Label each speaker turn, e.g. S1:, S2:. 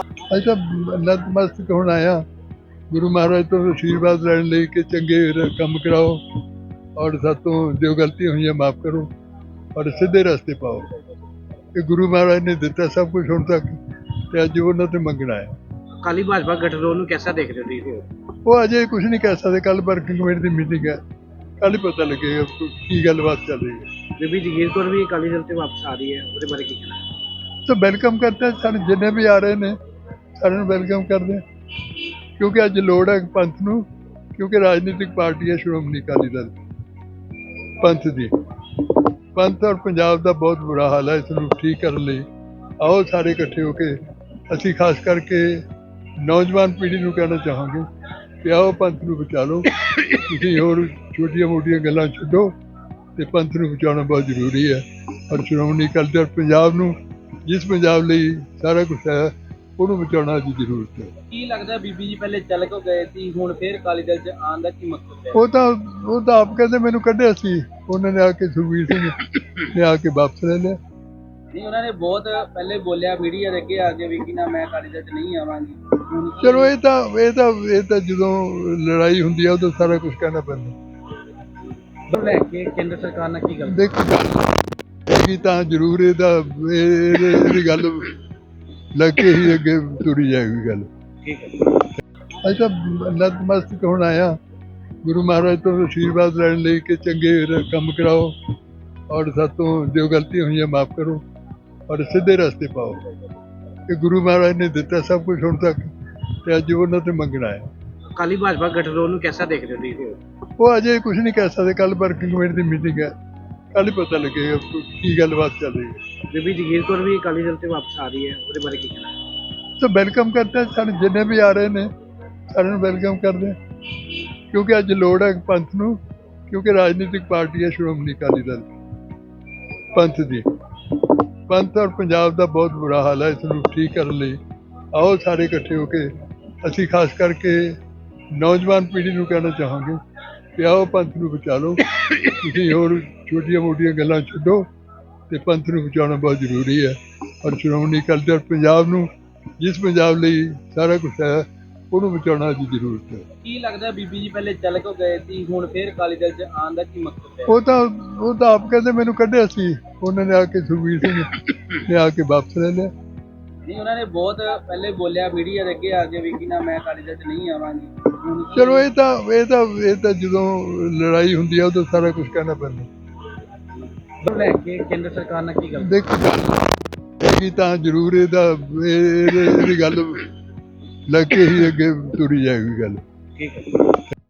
S1: ਅੱਜ ਤਾਂ ਨਤਮਸਤਕ ਹੁਣ ਆਇਆ ਗੁਰੂ ਮਹਾਰਾਜ ਤੋਂ ਆਸ਼ੀਰਵਾਦ ਲੈਣ ਲਈ ਕਿ ਚੰਗੇ ਕੰਮ ਕਰਾਓ ਔਰ ਸਾਤੋਂ ਜੋ ਗਲਤੀਆਂ ਹੋਈਆਂ ਮਾਫ ਕਰੋ ਔਰ ਸਿੱਧੇ ਰਸਤੇ ਪਾਓ। ਇਹ ਗੁਰੂ ਮਹਾਰਾਜ ਨੇ ਦਿੱਤਾ ਸਭ ਕੁਝ ਹੁਣ ਤੱਕ ਤੇ ਅੱਜ ਉਹਨਾਂ ਤੇ ਮੰਗਣਾ ਹੈ।
S2: ਕਾਲੀ ਭਾਜਪਾ ਗਠਜੋੜ ਨੂੰ ਕਿਹਦਾ ਦੇਖਦੇ ਹੋ ਤੁਸੀਂ?
S1: ਉਹ ਅਜੇ ਕੁਝ ਨਹੀਂ ਕਹਿ ਸਕਦੇ। ਕੱਲ ਵਰਕਿੰਗ ਕਮੇਟੀ ਦੀ ਮੀਟਿੰਗ ਹੈ। ਕੱਲ ਹੀ ਪਤਾ ਲੱਗੇਗਾ ਕੀ ਗੱਲਬਾਤ ਚੱਲ ਰਹੀ ਹੈ।
S2: ਬੀਬੀ ਜਗੀਰ ਕੌਰ ਵੀ ਅਕਾਲੀ ਦਲ ਤੇ ਵਾਪਸ ਆ ਰਹੀ ਹੈ। ਉਹਦੇ ਬਾਰੇ ਕੀ ਕਹਿਣਾ
S1: ਤਾਂ ਵੈਲਕਮ ਕਰਦੇ ਹਾਂ ਸਾਰੇ ਜਿੰਨੇ ਵੀ ਆ ਰਹੇ ਨੇ ਸਾਰਿਆਂ ਨੂੰ ਵੈਲਕਮ ਕਰਦੇ ਹਾਂ। ਕਿਉਂਕਿ ਅੱਜ ਲੋੜ ਹੈ ਪੰਥ ਨੂੰ, ਕਿਉਂਕਿ ਰਾਜਨੀਤਿਕ ਪਾਰਟੀ ਹੈ ਸ਼੍ਰੋਮਣੀ ਅਕਾਲੀ ਦਲ ਪੰਥ ਦੀ। ਪੰਥ ਔਰ ਪੰਜਾਬ ਦਾ ਬਹੁਤ ਬੁਰਾ ਹਾਲ ਹੈ, ਇਸ ਨੂੰ ਠੀਕ ਕਰਨ ਲਈ। ਆਓ ਸਾਰੇ ਇਕੱਠੇ ਹੋ ਕੇ, ਅਸੀਂ ਖਾਸ ਕਰਕੇ ਨੌਜਵਾਨ ਪੀੜ੍ਹੀ ਨੂੰ ਕਹਿਣਾ ਚਾਹਾਂਗੇ ਕਿ ਆਓ ਪੰਥ ਨੂੰ ਬਚਾ ਲਓ। ਤੁਸੀਂ ਹੋਰ ਛੋਟੀਆਂ ਮੋਟੀਆਂ ਗੱਲਾਂ ਛੱਡੋ ਤੇ ਪੰਥ ਨੂੰ ਬਚਾਉਣਾ ਬਹੁਤ ਜ਼ਰੂਰੀ ਹੈ। ਔਰ ਸ਼੍ਰੋਮਣੀ ਅਕਾਲੀ ਦਲ ਪੰਜਾਬ ਨੂੰ, ਜਿਸ ਪੰਜਾਬ ਲਈ ਸਾਰਾ ਕੁਝ ਹੈ ਉਹਨੂੰ ਬਚਾਉਣਾ ਅੱਜ ਜ਼ਰੂਰਤ ਹੈ।
S2: ਕੀ ਲੱਗਦਾ ਬੀਬੀ ਜੀ ਪਹਿਲੇ ਚੱਲ ਕੋ ਗਏ ਸੀ ਹੁਣ ਫੇਰ ਅਕਾਲੀ ਦਲ ਚ ਆਉਣ ਦਾ ਕੀ ਮਕਸਦ ਹੈ?
S1: ਉਹ ਤਾਂ ਉਹ ਤਾਂ ਆਪ ਕਹਿੰਦੇ ਮੈਨੂੰ ਕੱਢਿਆ ਸੀ। ਉਹਨਾਂ ਨੇ ਆ ਕੇ ਸੁਖਬੀਰ ਸਿੰਘ ਨੇ ਆ ਕੇ ਵਾਪਸ ਲੈ ਲਿਆ।
S2: ਨਹੀਂ ਉਹਨਾਂ ਨੇ ਬਹੁਤ ਪਹਿਲੇ ਬੋਲਿਆ ਮੀਡੀਆ ਦੇ ਅੱਗੇ ਆ ਕੇ ਵੀ ਕਿ ਨਾ ਮੈਂ ਅਕਾਲੀ ਦਲ ਚ ਨਹੀਂ ਆਵਾਂਗੀ। ਹੁਣ ਕੀ-
S1: ਚਲੋ ਇਹ ਤਾਂ ਇਹ ਤਾਂ ਇਹ ਤਾਂ ਜਦੋਂ ਲੜਾਈ ਹੁੰਦੀ ਹੈ ਉਦੋਂ ਸਾਰਾ ਕੁਝ ਕਹਿਣਾ ਪੈਂਦਾ।
S2: ਲੈ ਕੇ ਕੇਂਦਰ ਸਰਕਾਰ ਨਾਲ ਕੀ ਗੱਲ?
S1: ਦੇਖੋ ਗੱਲ ਹੈਗੀ ਤਾਂ ਜ਼ਰੂਰ ਇਹਦਾ ਇਹ- ਇਹਦੇ- ਇਹਦੀ ਗੱਲ ਲੱਗ ਕੇ ਹੀ ਅੱਗੇ ਤੁਰੀ ਜਾਏਗੀ ਗੱਲ।
S2: ਠੀਕ ਹੈ।
S1: ਤਾਂ ਨਤਮਸਤਕ ਹੁਣ ਆਇਆ ਗੁਰੂ ਮਹਾਰਾਜ ਤੋਂ ਆਸ਼ੀਰਵਾਦ ਲੈਣ ਲਈ ਕਿ ਚੰਗੇ ਕੰਮ ਕਰਾਓ ਔਰ ਸਾਤੋਂ ਜੋ ਗਲਤੀਆਂ ਹੋਈਆਂ ਮਾਫ ਕਰੋ ਔਰ ਸਿੱਧੇ ਰਸਤੇ ਪਾਓ। ਇਹ ਗੁਰੂ ਮਹਾਰਾਜ ਨੇ ਦਿੱਤਾ ਸਭ ਕੁਝ ਹੁਣ ਤੱਕ ਤੇ ਅੱਜ ਉਹਨਾਂ ਤੇ ਮੰਗਣਾ ਹੈ।
S2: ਅਕਾਲੀ ਭਾਜਪਾ ਗਠਜੋੜ ਨੂੰ ਕਿਹਦਾ ਦੇਖਦੇ ਹੋ
S1: ਉਹ ਅਜੇ ਕੁਝ ਨਹੀਂ ਕਹਿ ਸਕਦੇ। ਕੱਲ ਵਰਕਿੰਗ ਕਮੇਟੀ ਦੀ ਮੀਟਿੰਗ ਹੈ। ਕੱਲ ਹੀ ਪਤਾ ਲੱਗੇਗਾ ਕੀ ਗੱਲਬਾਤ ਚੱਲ ਰਹੀ ਹੈ।
S2: ਬੀਬੀ ਜਗੀਰ ਕੌਰ ਵੀ ਅਕਾਲੀ ਦਲ ਤੇ ਵਾਪਸ ਆ ਰਹੀ ਹੈ ਉਹਦੇ ਬਾਰੇ ਕੀ ਕਹਿਣਾ
S1: ਤਾਂ ਵੈਲਕਮ ਕਰਦੇ ਸਾਰੇ ਜਿੰਨੇ ਵੀ ਆ ਰਹੇ ਨੇ ਸਾਰਿਆਂ ਨੂੰ ਵੈਲਕਮ ਕਰਦੇ ਕਿਉਂਕਿ ਅੱਜ ਲੋੜ ਹੈ ਪੰਥ ਨੂੰ ਕਿਉਂਕਿ ਰਾਜਨੀਤਿਕ ਪਾਰਟੀ ਹੈ ਸ਼੍ਰੋਮਣੀ ਅਕਾਲੀ ਦਲ ਪੰਥ ਦੀ। ਪੰਥ ਔਰ ਪੰਜਾਬ ਦਾ ਬਹੁਤ ਬੁਰਾ ਹਾਲ ਹੈ ਇਸ ਨੂੰ ਠੀਕ ਕਰਨ ਲਈ। ਆਓ ਸਾਰੇ ਇਕੱਠੇ ਹੋ ਕੇ ਅਸੀਂ ਖਾਸ ਕਰਕੇ ਨੌਜਵਾਨ ਪੀੜ੍ਹੀ ਨੂੰ ਕਹਿਣਾ ਚਾਹਾਂਗੇ ਕਿ ਆਓ ਪੰਥ ਨੂੰ ਬਚਾ ਲਓ। ਤੁਸੀਂ ਹੋਰ ਛੋਟੀਆਂ ਮੋਟੀਆਂ ਗੱਲਾਂ ਛੱਡੋ ਤੇ ਪੰਥ ਨੂੰ ਬਚਾਉਣਾ ਬਹੁਤ ਜ਼ਰੂਰੀ ਹੈ। ਔਰ ਸ਼੍ਰੋਮਣੀ ਦਲ ਪੰਜਾਬ ਨੂੰ ਜਿਸ ਪੰਜਾਬ ਲਈ ਸਾਰਾ ਕੁਝ ਹੈ ਉਹਨੂੰ ਬਚਾਉਣਾ ਅੱਜ ਜ਼ਰੂਰਤ ਹੈ।
S2: ਕੀ ਲੱਗਦਾ ਬੀਬੀ ਜੀ ਪਹਿਲੇ ਚੱਲ ਕੋ ਗਏ ਸੀ ਹੁਣ ਫੇਰ ਅਕਾਲੀ ਦਲ ਚ ਆਉਣ ਦਾ ਕੀ ਮਕਸਦ ਹੈ?
S1: ਉਹ ਤਾਂ ਉਹ ਤਾਂ ਆਪ ਕਹਿੰਦੇ ਮੈਨੂੰ ਕੱਢਿਆ ਸੀ। ਉਹਨਾਂ ਨੇ ਆ ਕੇ ਸੁਖਬੀਰ ਸਿੰਘ ਨੇ ਆ ਕੇ ਵਾਪਸ ਲੈ ਲਿਆ।
S2: ਨਹੀਂ ਉਹਨਾਂ ਨੇ ਬਹੁਤ ਪਹਿਲੇ ਬੋਲਿਆ ਮੀਡੀਆ ਦੇ ਅੱਗੇ ਆ ਕੇ ਵੀ ਕਿ ਨਾ ਮੈਂ ਅਕਾਲੀ ਦਲ ਚ ਨਹੀਂ ਆਵਾਂਗੀ।
S1: ਚਲੋ ਇਹ ਤਾਂ ਇਹ ਤਾਂ ਇਹ ਤਾਂ ਜਦੋਂ ਲੜਾਈ ਹੁੰਦੀ ਹੈ ਉਦੋਂ ਸਾਰਾ ਕੁਝ ਕਹਿਣਾ ਪੈਂਦਾ।
S2: ਲੈ ਕੇ ਕੇਂਦਰ ਸਰਕਾਰ ਨਾਲ ਕੀ ਗੱਲ?
S1: ਦੇਖੋ ਹੈਗੀ ਤਾਂ ਜ਼ਰੂਰ ਇਹਦਾ ਇਹ- ਇਹਦੇ- ਇਹਦੀ ਗੱਲ ਲੱਗ ਕੇ ਹੀ ਅੱਗੇ ਤੁਰੀ ਜਾਏਗੀ ਗੱਲ।
S2: ਠੀਕ ਹੈ।